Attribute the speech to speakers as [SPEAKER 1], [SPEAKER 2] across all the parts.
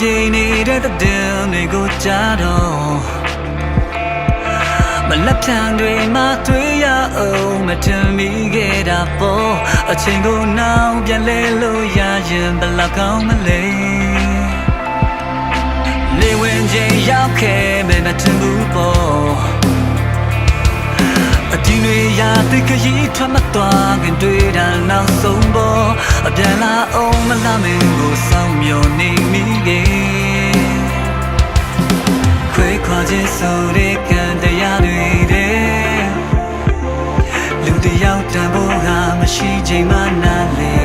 [SPEAKER 1] ပြေနေတဲ့တဲ့တွေကိုကြားတော့မလက်ဖြန်တွေမှတွေ့ရအောင်မထင်မိခဲ့တာပေါ့အချိန်ကိုနောက်ပြန်လဲလို့ရရင်ဘယ်လောက်ကောင်းမလဲ ရာတိတ်ခရီးထွက်မသွားခင်တွေ့တာနောက်ဆုံးပေါ်အပြန်လာအောင်မလာမင်းကိုစောင့်မျှော်နေမိခဲ့ခွေခွာခြင်းဆိုတဲ့ကံတရားတွေတဲ့လူတစ်ယောက်တန်ဖို့ဟာမရှိချိန်မှနားလေ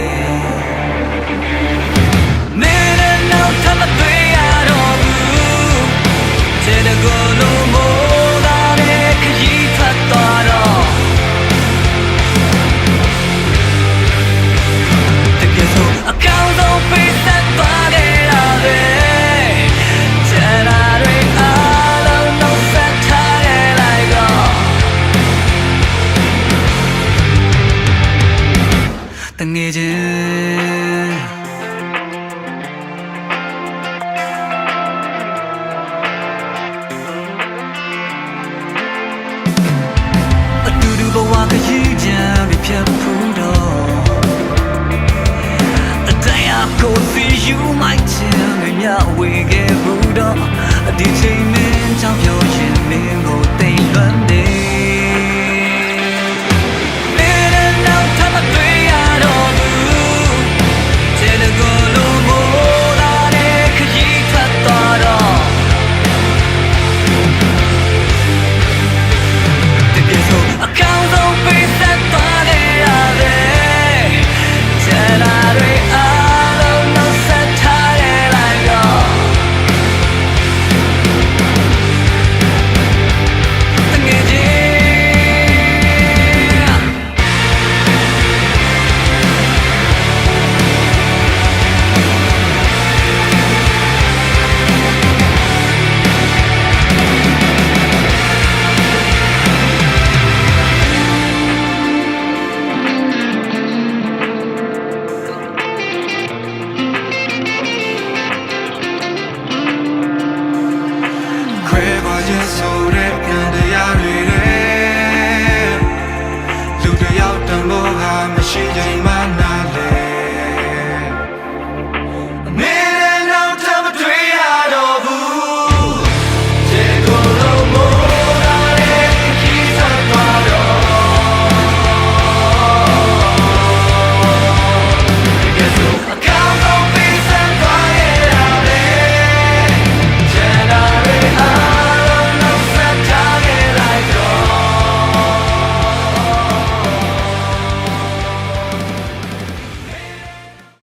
[SPEAKER 1] ဘူးတော့ဒီချိန်မင်းကြောင့်ပြောရင်မင်းကိုတိမ်လွမ်းနေ